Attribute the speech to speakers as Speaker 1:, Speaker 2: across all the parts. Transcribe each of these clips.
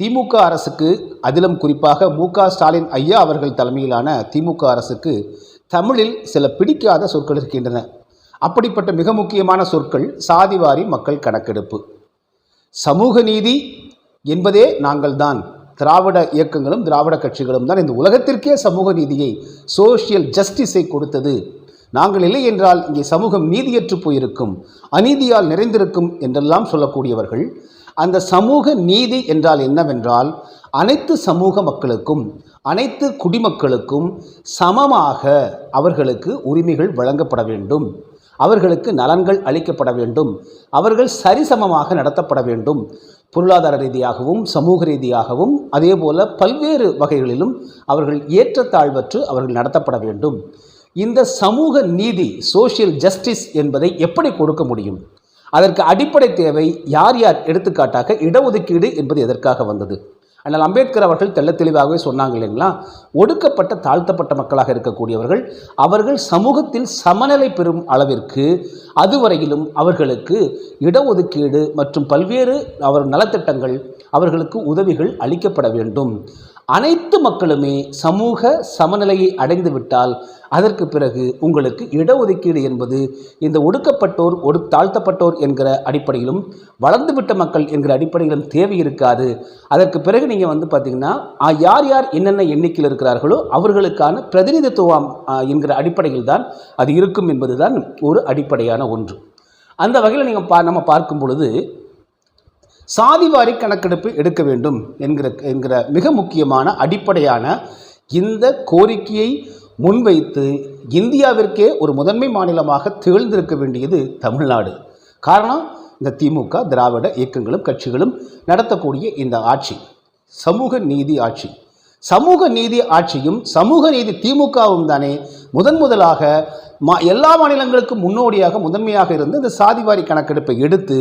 Speaker 1: திமுக அரசுக்கு அதிலும் குறிப்பாக மு ஸ்டாலின் ஐயா அவர்கள் தலைமையிலான திமுக அரசுக்கு தமிழில் சில பிடிக்காத சொற்கள் இருக்கின்றன. அப்படிப்பட்ட மிக முக்கியமான சொற்கள் சாதிவாரி மக்கள் கணக்கெடுப்பு. சமூக நீதி என்பதே நாங்கள் தான். திராவிட இயக்கங்களும் திராவிட கட்சிகளும் தான் இந்த உலகத்திற்கே சமூக நீதியை சோஷியல் ஜஸ்டிஸை கொடுத்தது. நாங்கள் இல்லை என்றால் இங்கே சமூகம் நீதியற்று போயிருக்கும் அநீதியால் நிறைந்திருக்கும் என்றெல்லாம் சொல்லக்கூடியவர்கள் அந்த சமூக நீதி என்றால் என்னவென்றால் அனைத்து சமூக மக்களுக்கும் அனைத்து குடிமக்களுக்கும் சமமாக அவர்களுக்கு உரிமைகள் வழங்கப்பட வேண்டும். அவர்களுக்கு நலன்கள் அளிக்கப்பட வேண்டும். அவர்கள் சரிசமமாக நடத்தப்பட வேண்டும். பொருளாதார ரீதியாகவும் சமூக ரீதியாகவும் அதே போல பல்வேறு வகைகளிலும் அவர்கள் ஏற்றத்தாழ்வற்று அவர்கள் நடத்தப்பட வேண்டும். இந்த சமூக நீதி சோஷியல் ஜஸ்டிஸ் என்பதை எப்படி கொடுக்க முடியும்? அதற்கு அடிப்படை தேவை யார் யார் எடுத்துக்காட்டாக இடஒதுக்கீடு என்பது எதற்காக வந்தது? ஆனால் அம்பேத்கர் அவர்கள் தெள்ள தெளிவாகவே சொன்னாங்க இல்லைங்களா? ஒடுக்கப்பட்ட தாழ்த்தப்பட்ட மக்களாக இருக்கக்கூடியவர்கள் அவர்கள் சமூகத்தில் சமநிலை பெறும் அளவிற்கு அதுவரையிலும் அவர்களுக்கு இடஒதுக்கீடு மற்றும் பல்வேறு அவர் நலத்திட்டங்கள் அவர்களுக்கு உதவிகள் அளிக்கப்பட வேண்டும். அனைத்து மக்களுமே சமூக சமநிலையை அடைந்துவிட்டால் அதற்கு பிறகு உங்களுக்கு இடஒதுக்கீடு என்பது இந்த ஒடுக்கப்பட்டோர் ஒடு தாழ்த்தப்பட்டோர் என்கிற அடிப்படையிலும் வளர்ந்துவிட்ட மக்கள் என்கிற அடிப்படையிலும் தேவை இருக்காது. அதற்கு பிறகு நீங்கள் வந்து பார்த்தீங்கன்னா யார் யார் என்னென்ன எண்ணிக்கையில் இருக்கிறார்களோ அவர்களுக்கான பிரதிநிதித்துவம் என்கிற அடிப்படையில் தான் அது இருக்கும் என்பது தான் ஒரு அடிப்படையான ஒன்று. அந்த வகையில் நீங்கள் பா நம்ம பார்க்கும் பொழுது சாதிவாரி கணக்கெடுப்பு எடுக்க வேண்டும் என்கிற என்கிற மிக முக்கியமான அடிப்படையான இந்த கோரிக்கையை முன்வைத்து இந்தியாவிற்கே ஒரு முதன்மை மாநிலமாக திகழ்ந்திருக்க வேண்டியது தமிழ்நாடு. காரணம் இந்த திமுக திராவிட இயக்கங்களும் கட்சிகளும் நடத்தக்கூடிய இந்த ஆட்சி சமூக நீதி ஆட்சி. சமூக நீதி ஆட்சியும் சமூக நீதி திமுகவும் தானே முதன் முதலாக மா எல்லா மாநிலங்களுக்கும் முன்னோடியாக முதன்மையாக இருந்து இந்த சாதிவாரி கணக்கெடுப்பை எடுத்து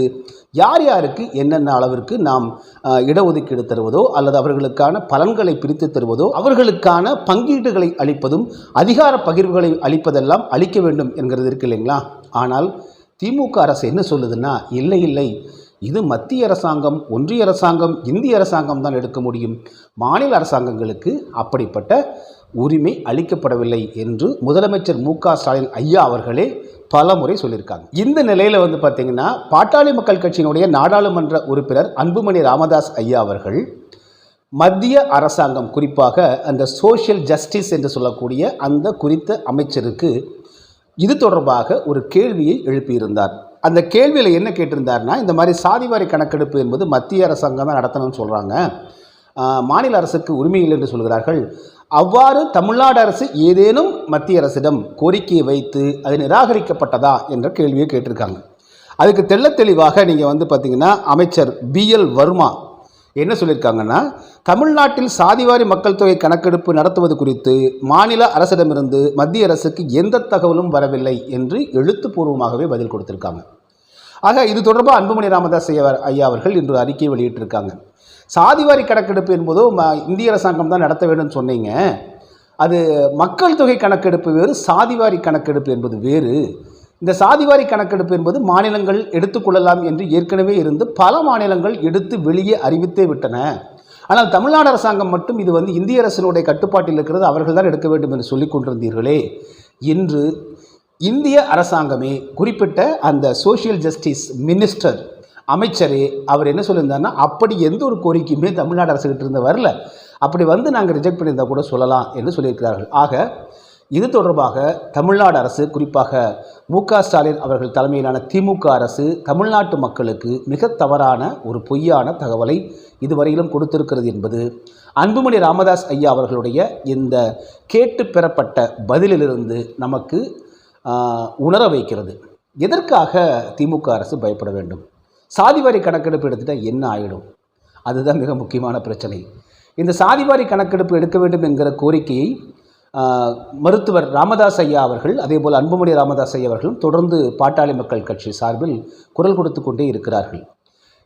Speaker 1: யார் யாருக்கு என்னென்ன அளவிற்கு நாம் இடஒதுக்கீடு தருவதோ அல்லது அவர்களுக்கான பலன்களை பிரித்து தருவதோ அவர்களுக்கான பங்கீடுகளை அளிப்பதும் அதிகார பகிர்வுகளை அளிப்பதெல்லாம் அளிக்க வேண்டும் என்கிறது இருக்கு இல்லைங்களா? ஆனால் திமுக அரசு என்ன சொல்லுதுன்னா இல்லை இல்லை இது மத்திய அரசாங்கம் ஒன்றிய அரசாங்கம் இந்திய அரசாங்கம் தான் எடுக்க முடியும். மாநில அரசாங்கங்களுக்கு அப்படிப்பட்ட உரிமை அளிக்கப்படவில்லை என்று முதலமைச்சர் மு க ஸ்டாலின் ஐயா அவர்களே பல முறை சொல்லியிருக்காங்க. இந்த நிலையில் வந்து பார்த்திங்கன்னா பாட்டாளி மக்கள் கட்சியினுடைய நாடாளுமன்ற உறுப்பினர் அன்புமணி ராமதாஸ் ஐயா அவர்கள் மத்திய அரசாங்கம் குறிப்பாக அந்த சோஷியல் ஜஸ்டிஸ் என்று சொல்லக்கூடிய அந்த குறித்த அமைச்சருக்கு இது தொடர்பாக ஒரு கேள்வியை எழுப்பியிருந்தார். அந்த கேள்வியில் என்ன கேட்டிருந்தார்னா இந்த மாதிரி சாதிவாரி கணக்கெடுப்பு என்பது மத்திய அரசாங்கம் தான் நடத்தணும்னு சொல்கிறாங்க மாநில அரசுக்கு உரிமை இல்லை என்று சொல்கிறார்கள். அவ்வாறு தமிழ்நாடு அரசு ஏதேனும் மத்திய அரசிடம் கோரிக்கையை வைத்து அது நிராகரிக்கப்பட்டதா என்ற கேள்வியை கேட்டிருக்காங்க. அதுக்கு தெள்ள தெளிவாக நீங்கள் வந்து பார்த்தீங்கன்னா அமைச்சர் பிஎல் வர்மா என்ன சொல்லியிருக்காங்கன்னா தமிழ்நாட்டில் சாதிவாரி மக்கள் தொகை கணக்கெடுப்பு நடத்துவது குறித்து மாநில அரசிடமிருந்து மத்திய அரசுக்கு எந்த தகவலும் வரவில்லை என்று எழுத்துப்பூர்வமாகவே பதில் கொடுத்திருக்காங்க. ஆக இது தொடர்பாக அன்புமணி ராமதாஸ் ஐயா ஐயா அவர்கள் இன்று அறிக்கை வெளியிட்டிருக்காங்க. சாதிவாரி கணக்கெடுப்பு என்பதோ ம- இந்திய அரசாங்கம் தான் நடத்த வேண்டும்னு சொன்னீங்க. அது மக்கள் தொகை கணக்கெடுப்பு வேறு சாதிவாரி கணக்கெடுப்பு என்பது வேறு. இந்த சாதிவாரி கணக்கெடுப்பு என்பது மாநிலங்கள் எடுத்துக்கொள்ளலாம் என்று ஏற்கனவே இருந்து பல மாநிலங்கள் எடுத்து வெளியே அறிவித்தே விட்டன. ஆனால் தமிழ்நாடு அரசாங்கம் மட்டும் இது வந்து இந்திய அரசினுடைய கட்டுப்பாட்டில் இருக்கிறது. அவர்கள் தான் எடுக்க வேண்டும் என்று சொல்லிக் கொண்டிருந்தீர்களே. இன்று இந்திய அரசாங்கமே குறிப்பிட்ட அந்த சோஷியல் ஜஸ்டிஸ் மினிஸ்டர் அமைச்சரே அவர் என்ன சொல்லியிருந்தாருன்னா அப்படி எந்த ஒரு கோரிக்கையுமே தமிழ்நாடு அரசுகிட்ட இருந்து வரல. அப்படி வந்து நாங்கள் ரிஜெக்ட் பண்ணியிருந்தா கூட சொல்லலாம் என்று சொல்லியிருக்கிறார்கள். ஆக இது தொடர்பாக தமிழ்நாடு அரசு குறிப்பாக மு ஸ்டாலின் அவர்கள் தலைமையிலான திமுக அரசு தமிழ்நாட்டு மக்களுக்கு மிக தவறான ஒரு பொய்யான தகவலை இதுவரையிலும் கொடுத்திருக்கிறது என்பது அன்புமணி ராமதாஸ் ஐயா அவர்களுடைய இந்த கேட்டு பெறப்பட்ட பதிலிலிருந்து நமக்கு உணர வைக்கிறது. எதற்காக திமுக அரசு பயப்பட வேண்டும்? சாதிவாரி கணக்கெடுப்பு எடுத்துட்டால் என்ன ஆகிடும் அதுதான் மிக முக்கியமான பிரச்சனை. இந்த சாதிவாரி கணக்கெடுப்பு எடுக்க வேண்டும் என்கிற கோரிக்கையை மருத்துவர் ராமதாஸ் ஐயா அவர்கள் அதேபோல் அன்புமணி ராமதாஸ் ஐயா அவர்களும் தொடர்ந்து பாட்டாளி மக்கள் கட்சி சார்பில் குரல் கொடுத்து கொண்டே இருக்கிறார்கள்.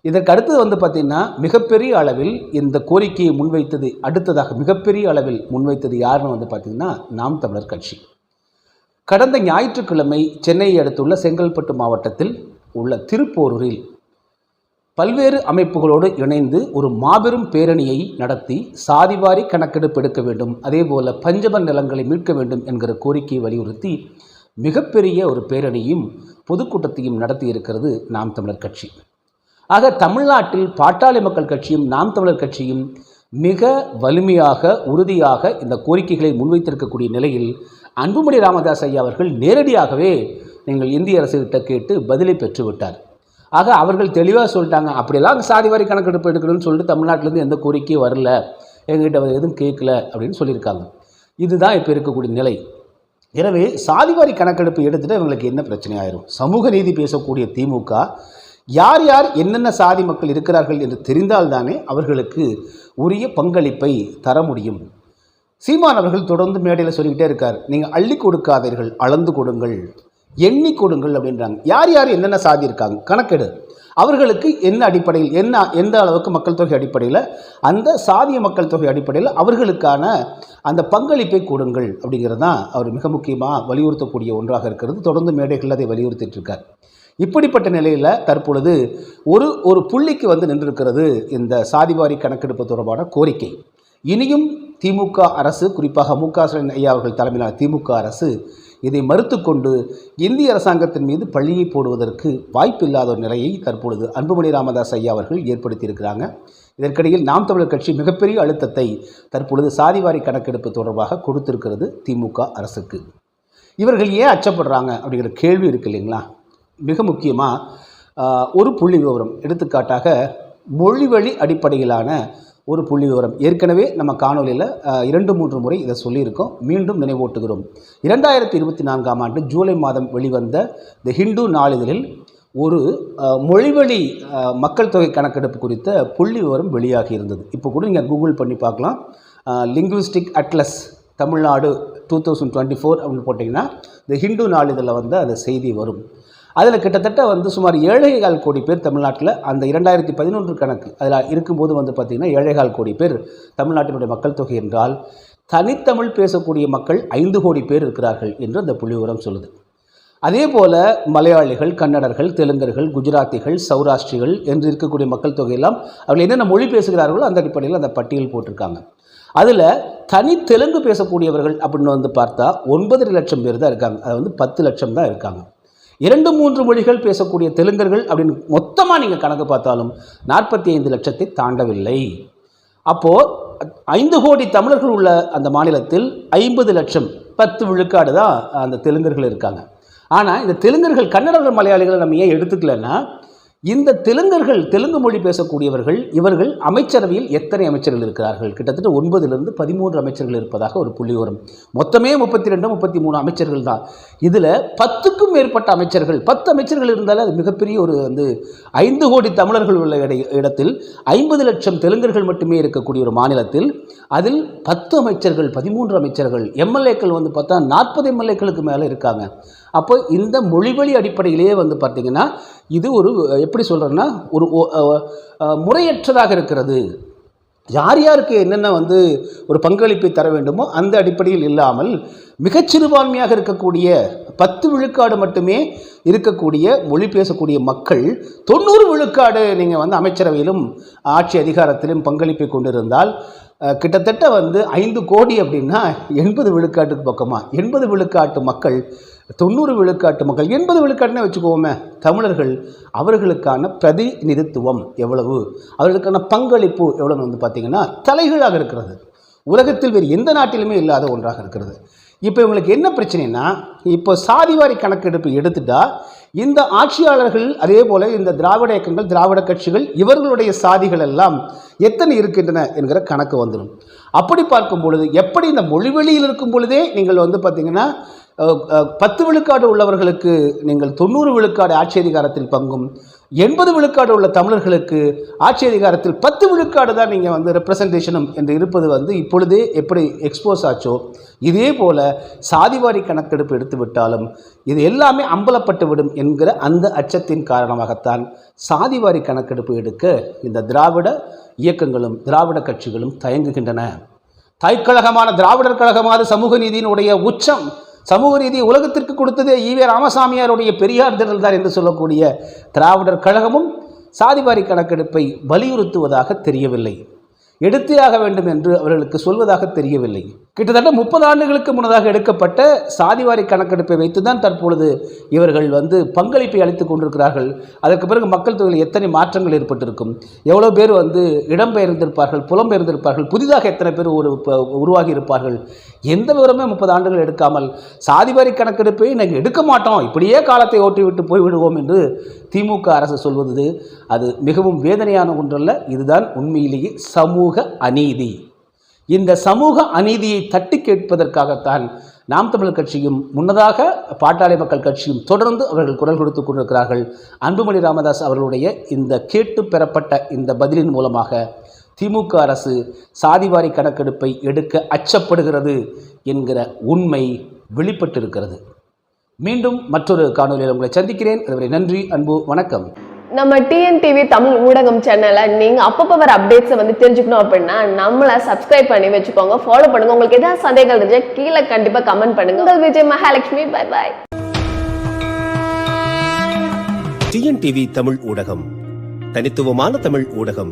Speaker 1: இதற்கு அடுத்தது வந்து பார்த்திங்கன்னா மிகப்பெரிய அளவில் இந்த கோரிக்கையை முன்வைத்தது அடுத்ததாக மிகப்பெரிய அளவில் முன்வைத்தது யாருன்னு வந்து பார்த்திங்கன்னா நாம் தமிழர் கட்சி. கடந்த ஞாயிற்றுக்கிழமை சென்னையை அடுத்துள்ள செங்கல்பட்டு மாவட்டத்தில் உள்ள திருப்போரூரில் பல்வேறு அமைப்புகளோடு இணைந்து ஒரு மாபெரும் பேரணியை நடத்தி சாதிவாரி கணக்கெடுப்பு எடுக்க வேண்டும் அதேபோல பஞ்சபன் நிலங்களை மீட்க வேண்டும் என்கிற கோரிக்கையை வலியுறுத்தி மிகப்பெரிய ஒரு பேரணியும் பொதுக்கூட்டத்தையும் நடத்தி இருக்கிறது நாம் தமிழர் கட்சி. ஆக தமிழ்நாட்டில் பாட்டாளி மக்கள் கட்சியும் நாம் தமிழர் கட்சியும் மிக வலிமையாக உறுதியாக இந்த கோரிக்கைகளை முன்வைத்திருக்கக்கூடிய நிலையில் அன்புமணி ராமதாஸ் ஐயா அவர்கள் நேரடியாகவே நீங்கள் இந்திய அரசுகிட்ட கேட்டு பதிலை பெற்றுவிட்டார். ஆக அவர்கள் தெளிவாக சொல்லிட்டாங்க. அப்படியெல்லாம் சாதிவாரி கணக்கெடுப்பு எடுக்கணும்னு சொல்லிட்டு தமிழ்நாட்டிலேருந்து எந்த கோரிக்கையும் வரல. எங்ககிட்ட அவர் எதுவும் கேட்கல. அப்படின்னு சொல்லியிருக்காங்க. இதுதான் இப்போ இருக்கக்கூடிய நிலை. எனவே சாதிவாரி கணக்கெடுப்பு எடுத்துகிட்டு இவங்களுக்கு என்ன பிரச்சனை ஆயிரும்? சமூக நீதி பேசக்கூடிய திமுக யார் யார் என்னென்ன சாதி மக்கள் இருக்கிறார்கள் என்று தெரிந்தால்தானே அவர்களுக்கு உரிய பங்களிப்பை தர முடியும். சீமான் அவர்கள் தொடர்ந்து மேடையில் சொல்லிக்கிட்டே இருக்கார். நீங்கள் அள்ளி கொடுக்காதீர்கள் அளந்து கொடுங்கள். எண்ணி கொடுங்கள் அப்படின்றாங்க. யார் யார் என்னென்ன சாதி இருக்காங்க? கணக்கெடு. அவர்களுக்கு என்ன அடிப்படையில் என்ன எந்த அளவுக்கு மக்கள் தொகை அடிப்படையில் அந்த சாதிய மக்கள் தொகை அடிப்படையில் அவர்களுக்கான அந்த பங்களிப்பை கொடுங்கள் அப்படிங்கிறது தான் அவர் மிக முக்கியமாக வலியுறுத்தக்கூடிய ஒன்றாக இருக்கிறது. தொடர்ந்து மேடைகளில் அதை வலியுறுத்திட்டு இருக்கார். இப்படிப்பட்ட நிலையில் தற்பொழுது ஒரு ஒரு புள்ளிக்கு வந்து நின்றிருக்கிறது இந்த சாதிவாரி கணக்கெடுப்பு தொடர்பான கோரிக்கை. இனியும் திமுக அரசு குறிப்பாக மு க ஸ்டாலின் ஐயா அவர்கள் தலைமையிலான திமுக அரசு இதை மறுத்துக்கொண்டு இந்திய அரசாங்கத்தின் மீது பழியை போடுவதற்கு வாய்ப்பில்லாத ஒரு நிலையை தற்பொழுது அன்புமணி ராமதாஸ் ஐயா அவர்கள் ஏற்படுத்தியிருக்கிறாங்க. இதற்கிடையில் நாம் தமிழர் கட்சி மிகப்பெரிய அழுத்தத்தை தற்பொழுது சாதிவாரி கணக்கெடுப்பு தொடர்பாக கொடுத்திருக்கிறது திமுக அரசுக்கு. இவர்கள் ஏன் அச்சப்படுறாங்க அப்படிங்கிற கேள்வி இருக்கு இல்லைங்களா? மிக முக்கியமாக ஒரு புள்ளி விவரம் எடுத்துக்காட்டாக மொழிவழி அடிப்படையிலான ஒரு புள்ளி விவரம் ஏற்கனவே நம்ம காணொலியில் இரண்டு மூன்று முறை இதை சொல்லியிருக்கோம். மீண்டும் நினைவூட்டுகிறோம். இரண்டாயிரத்தி இருபத்தி நான்காம் ஆண்டு ஜூலை மாதம் வெளிவந்த தி ஹிந்து நாளிதழில் ஒரு மொழிவழி மக்கள் தொகை கணக்கெடுப்பு குறித்த புள்ளி விவரம் வெளியாகி இருந்தது. இப்போ கூட நீங்கள் கூகுள் பண்ணி பார்க்கலாம். Linguistic atlas Tamil Nadu two thousand twenty four அப்படின்னு போட்டிங்கன்னா இந்த ஹிந்து நாளிதழில் வந்து அந்த செய்தி வரும். அதில் கிட்டத்தட்ட வந்து சுமார் ஏழைகால் கோடி பேர் தமிழ்நாட்டில் அந்த இரண்டாயிரத்தி பதினொன்று கணக்கு அதில் இருக்கும்போது வந்து பார்த்திங்கன்னா ஏழைகால் கோடி பேர் தமிழ்நாட்டினுடைய மக்கள் தொகை என்றால் தனித்தமிழ் பேசக்கூடிய மக்கள் ஐந்து கோடி பேர் இருக்கிறார்கள் என்று அந்த புள்ளி சொல்லுது. அதே போல் மலையாளிகள் கன்னடர்கள் தெலுங்கர்கள் குஜராத்திகள் சௌராஷ்டிரிகள் என்று இருக்கக்கூடிய மக்கள் தொகையெல்லாம் அவர்கள் என்னென்ன மொழி பேசுகிறார்களோ அந்த அடிப்படையில் அந்த பட்டியல் போட்டிருக்காங்க. அதில் தனி தெலுங்கு பேசக்கூடியவர்கள் அப்படின்னு வந்து பார்த்தா ஒன்பதரை லட்சம் பேர் தான் இருக்காங்க. அது வந்து பத்து லட்சம் தான் இருக்காங்க. இரண்டு மூன்று மொழிகள் பேசக்கூடிய தெலுங்கர்கள் அப்படின்னு மொத்தமாக நீங்கள் கணக்கு பார்த்தாலும் நாற்பத்தி ஐந்து லட்சத்தை தாண்டவில்லை. அப்போது ஐந்து கோடி தமிழர்கள் உள்ள அந்த மாநிலத்தில் ஐம்பது லட்சம் பத்து விழுக்காடு தான் அந்த தெலுங்கர்கள் இருக்காங்க. ஆனால் இந்த தெலுங்கர்கள் கன்னடர்கள் மலையாளிகளை நம்ம ஏன் எடுத்துக்கலன்னா இந்த தெலுங்கர்கள் தெலுங்கு மொழி பேசக்கூடியவர்கள் இவர்கள் அமைச்சரவையில் எத்தனை அமைச்சர்கள் இருக்கிறார்கள்? கிட்டத்தட்ட ஒன்பதிலிருந்து பதிமூன்று அமைச்சர்கள் இருப்பதாக ஒரு புள்ளிவரம் மொத்தமே முப்பத்தி ரெண்டு முப்பத்தி மூணு அமைச்சர்கள் தான். இதில் பத்துக்கும் மேற்பட்ட அமைச்சர்கள் பத்து அமைச்சர்கள் இருந்தாலே அது மிகப்பெரிய ஒரு வந்து ஐந்து கோடி தமிழர்கள் உள்ள இட- இடத்தில் ஐம்பது லட்சம் தெலுங்கர்கள் மட்டுமே இருக்கக்கூடிய ஒரு மாநிலத்தில் அதில் பத்து அமைச்சர்கள் பதிமூன்று அமைச்சர்கள் எம்எல்ஏக்கள் வந்து பார்த்தா நாற்பது எம்எல்ஏக்களுக்கு மேலே இருக்காங்க. அப்போ இந்த மொழிவழி அடிப்படையிலேயே வந்து பார்த்தீங்கன்னா இது ஒரு எப்படி சொல்கிறேன்னா ஒரு முறையற்றதாக இருக்கிறது. யார் யாருக்கு என்னென்ன வந்து ஒரு பங்களிப்பை தர வேண்டுமோ அந்த அடிப்படையில் இல்லாமல் மிகச்சிறுபான்மையாக இருக்கக்கூடிய பத்து விழுக்காடு மட்டுமே இருக்கக்கூடிய மொழி பேசக்கூடிய மக்கள் தொண்ணூறு விழுக்காடு நீங்கள் வந்து அமைச்சரவையிலும் ஆட்சி அதிகாரத்திலும் பங்களிப்பை கொண்டிருந்தால் கிட்டத்தட்ட வந்து ஐந்து கோடி அப்படின்னா எண்பது விழுக்காட்டுக்கு பக்கமாக எண்பது விழுக்காட்டு மக்கள் தொண்ணூறு விழுக்காட்டு மக்கள் எண்பது விழுக்காட்டுனே வச்சுக்கோமே தமிழர்கள் அவர்களுக்கான பிரதிநிதித்துவம் எவ்வளவு? அவர்களுக்கான பங்களிப்பு எவ்வளவு வந்து பார்த்திங்கன்னா தலைகளாக இருக்கிறது. உலகத்தில் வேறு எந்த நாட்டிலுமே இல்லாத ஒன்றாக இருக்கிறது. இப்போ இவங்களுக்கு என்ன பிரச்சனைனா இப்போ சாதிவாரி கணக்கெடுப்பு எடுத்துட்டா இந்த ஆட்சியாளர்கள் அதே போல் இந்த திராவிட இயக்கங்கள் திராவிட கட்சிகள் இவர்களுடைய சாதிகள் எல்லாம் எத்தனை இருக்கின்றன என்கிற கணக்கு வந்துடும். அப்படி பார்க்கும் பொழுது எப்படி இந்த மொழிவெளியில் இருக்கும் பொழுதே நீங்கள் வந்து பார்த்தீங்கன்னா பத்து விழுக்காடு உள்ளவர்களுக்கு நீங்கள் தொண்ணூறு விழுக்காடு ஆட்சி அதிகாரத்தில் பங்கும் எண்பது விழுக்காடு உள்ள தமிழர்களுக்கு ஆட்சி அதிகாரத்தில் பத்து விழுக்காடு தான் நீங்கள் வந்து ரெப்ரசன்டேஷனும் என்று இருப்பது வந்து இப்பொழுதே எப்படி எக்ஸ்போஸ் ஆச்சோ இதே போல சாதிவாரி கணக்கெடுப்பு எடுத்து விட்டாலும் இது எல்லாமே அம்பலப்பட்டு விடும் என்கிற அந்த அச்சத்தின் காரணமாகத்தான் சாதிவாரி கணக்கெடுப்பு எடுக்க இந்த திராவிட இயக்கங்களும் திராவிட கட்சிகளும் தயங்குகின்றன. தாய்க்கழகமான திராவிடர் கழகமான சமூக நீதியினுடைய உச்சம் சமூக நீதி உலகத்திற்கு கொடுத்ததே ஈவே ராமசாமியாருடைய பெரியார் திரள் தான் என்று சொல்லக்கூடிய திராவிடர் கழகமும் சாதிவாரி கணக்கெடுப்பை வலியுறுத்துவதாக தெரியவில்லை. எடுத்தே ஆக வேண்டும் என்று அவர்களுக்கு சொல்வதாக தெரியவில்லை. கிட்டத்தட்ட முப்பது ஆண்டுகளுக்கு முன்னதாக எடுக்கப்பட்ட சாதிவாரி கணக்கெடுப்பை வைத்துதான் தற்பொழுது இவர்கள் வந்து பங்களிப்பை அளித்துக் கொண்டிருக்கிறார்கள். அதற்கு பிறகு மக்கள் தொகையில் எத்தனை மாற்றங்கள் ஏற்பட்டிருக்கும்? எவ்வளோ பேர் வந்து இடம்பெயர்ந்திருப்பார்கள் புலம்பெயர்ந்திருப்பார்கள் புதிதாக எத்தனை பேர் ஒரு உருவாகி இருப்பார்கள்? எந்த விவரமே முப்பது ஆண்டுகள் எடுக்காமல் சாதிவாரி கணக்கெடுப்பை நாங்கள் எடுக்க மாட்டோம். இப்படியே காலத்தை ஓட்டி விட்டு போய்விடுவோம் என்று திமுக அரசு சொல்வது. அது மிகவும் வேதனையான ஒன்றல்ல இதுதான் உண்மையிலேயே சமூக அநீதி. இந்த சமூக அநீதியை தட்டி கேட்பதற்காகத்தான் நாம் தமிழர் கட்சியும் முன்னதாக பாட்டாளி மக்கள் கட்சியும் தொடர்ந்து அவர்கள் குரல் கொடுத்து கொண்டிருக்கிறார்கள். அன்புமணி ராமதாஸ் அவர்களுடைய இந்த கேட்டு பெறப்பட்ட இந்த பதிலின் மூலமாக திமுக அரசு சாதிவாரி கணக்கெடுப்பை எடுக்க அச்சப்படுகிறது என்கிற உண்மை வெளிப்பட்டிருக்கிறது. மீண்டும் மற்றொரு காணொலியில் உங்களை சந்திக்கிறேன். அதுவரை நன்றி அன்பு வணக்கம்.
Speaker 2: நம்ம டிஎன்டிவி தமிழ் ஊடகம் சேனலை நீங்கள் அப்பப்போ வர அப்டேட்ஸை வந்து தெரிஞ்சுக்கணும் அப்படின்னா நம்மளை சப்ஸ்கிரைப் பண்ணி வச்சுக்கோங்க ஃபாலோ பண்ணுங்க. உங்களுக்கு ஏதாவது சந்தேகங்கள் இருந்தா கீழே கண்டிப்பாக கமெண்ட் பண்ணுங்க. உங்கள் Vijay Mahalakshmi bye bye
Speaker 3: TNTV Tamil ஊடகம் தனித்துவமான தமிழ் ஊடகம்.